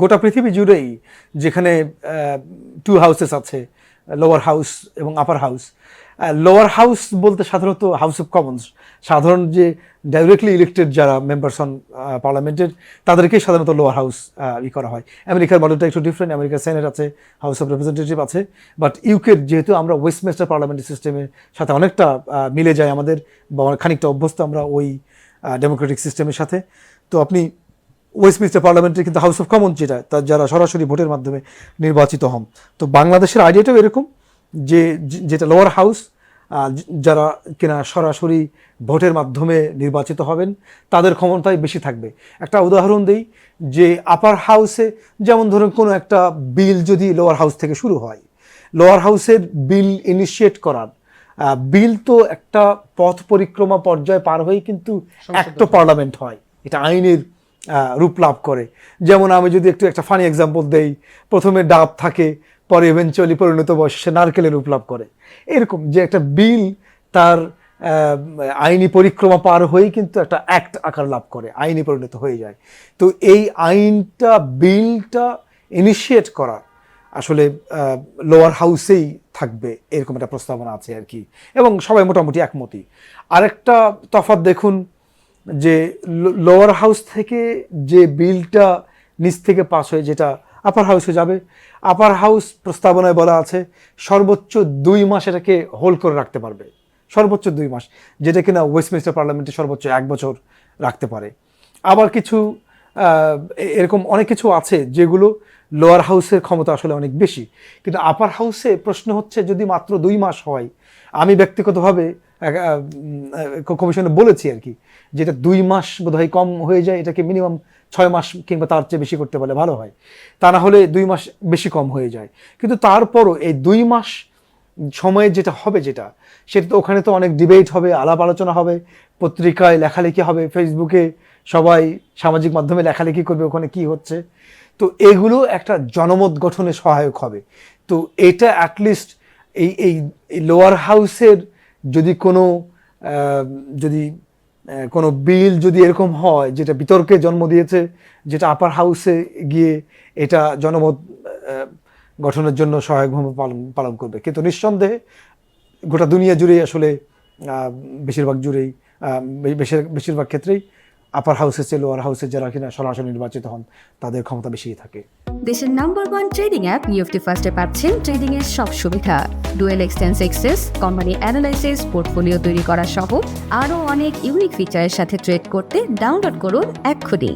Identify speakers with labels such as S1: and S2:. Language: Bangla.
S1: গোটা পৃথিবী জুড়েই যেখানে টু হাউসেস আছে লোয়ার হাউস এবং আপার হাউস লোয়ার হাউস বলতে সাধারণত হাউস অফ কমন্স সাধারণ যে ডাইরেক্টলি ইলেক্টেড যারা মেম্বার্স অন পার্লামেন্টের তাদেরকেই সাধারণত লোয়ার হাউস ই করা হয়। আমেরিকার মডেলটা একটু ডিফারেন্ট আমেরিকার সেনেট আছে হাউস অফ রিপ্রেজেন্টেটিভ আছে বাট ইউকের যেহেতু আমরা ওয়েস্টমিনিস্টার পার্লামেন্টারি সিস্টেমের সাথে অনেকটা মিলে যায় আমাদের, বা খানিকটা অভ্যস্ত আমরা ওই ডেমোক্রেটিক সিস্টেমের সাথে। তো আপনি ওয়েস্টমিনিস্টার পার্লামেন্টে কিন্তু হাউস অফ কমন যেটা তার যারা সরাসরি ভোটের মাধ্যমে নির্বাচিত হন। তো বাংলাদেশের আইডিয়াটাও এরকম যে যেটা লোয়ার হাউস যারা কিনা সরাসরি ভোটের মাধ্যমে নির্বাচিত হবেন তাদের ক্ষমতাই বেশি থাকবে। একটা উদাহরণ দিই যে আপার হাউসে যেমন ধরুন কোনো একটা বিল যদি লোয়ার হাউস থেকে শুরু হয় লোয়ার হাউসের বিল ইনিশিয়েট করার বিল তো একটা পথ পরিক্রমা পর্যায়ে পার হয়ে কিন্তু একটা পার্লামেন্ট হয়। এটা আইনের রূপ লাভ করে। যেমন আমি যদি একটু একটা ফানি এক্সাম্পল দেই, প্রথমে ডাব থাকে, পরে ইভেনচুয়ালি পরিণত বয়সে নারকেলের রূপ লাভ করে। এরকম যে একটা বিল তার আইনি পরিক্রমা পার হয়েই কিন্তু একটা অ্যাক্ট আকার লাভ করে, আইনি পরিণত হয়ে যায়। তো এই আইনটা, বিলটা ইনিশিয়েট করা আসলে লোয়ার হাউসেই থাকবে, এরকম একটা প্রস্তাবনা আছে আর কি। এবং সবাই মোটামুটি একমতই। আরেকটা তফাৎ দেখুন যে লোয়ার হাউস থেকে যে বিলটা নিচ থেকে পাস হয়ে যেটা আপার হাউসে যাবে আপার হাউস প্রস্তাবনায় বলা আছে, সর্বোচ্চ দুই মাস এটাকে হোল্ড করে রাখতে পারবে। সর্বোচ্চ দুই মাস, যেটা কিনা ওয়েস্টমিনিস্টার পার্লামেন্টে সর্বোচ্চ এক বছর রাখতে পারে। আবার কিছু এরকম অনেক কিছু আছে যেগুলো লোয়ার হাউসের ক্ষমতা আসলে অনেক বেশি। কিন্তু আপার হাউসে প্রশ্ন হচ্ছে যদি মাত্র দুই মাস হয়, আমি ব্যক্তিগতভাবে কমিশনে বলেছি আর কি যেটা দুই মাস বোধহয় কম হয়ে যায়, এটাকে মিনিমাম ছয় মাস কিংবা তার চেয়ে বেশি করতে পারলে ভালো হয়। তা না হলে দুই মাস বেশি কম হয়ে যায়। কিন্তু তারপরও এই দুই মাস সময়ে যেটা হবে যেটা, সেটা তো ওখানে তো অনেক ডিবেট হবে, আলাপ আলোচনা হবে, পত্রিকায় লেখালেখি হবে ফেসবুকে সবাই সামাজিক মাধ্যমে লেখালেখি করবে ওখানে কি হচ্ছে। তো এগুলো একটা জনমত গঠনে সহায়ক হবে। তো এটা অ্যাটলিস্ট এই এই লোয়ার হাউসের যদি কোনো যদি কোনো বিল যদি এরকম হয়, যেটা বিতর্কে জন্ম দিয়েছে, যেটা আপার হাউসে গিয়ে এটা জনমত গঠনের জন্য সহায়ক ভূমিকা পালন পালন করবে। কিন্তু নিঃসন্দেহে গোটা দুনিয়া জুড়েই আসলে বেশিরভাগ জুড়েই বেশিরভাগ ক্ষেত্রেই আপার হাউসে চেয়ে লোয়ার হাউসে যারা কিনা সরাসরি নির্বাচিত হন, তাদের ক্ষমতা বেশি থাকে।
S2: দেশের নাম্বার ওয়ান ট্রেডিং অ্যাপ নিউফটি ফার্স্টে পাচ্ছেন ট্রেডিং এর সব সুবিধা। ডুয়েল এক্সটেন্স এক্সেস কোম্পানি অ্যানালাইসিস পোর্টফোলিও তৈরি করা সহ আরও অনেক ইউনিক ফিচারের সাথে ট্রেড করতে ডাউনলোড করুন এক্ষুনি।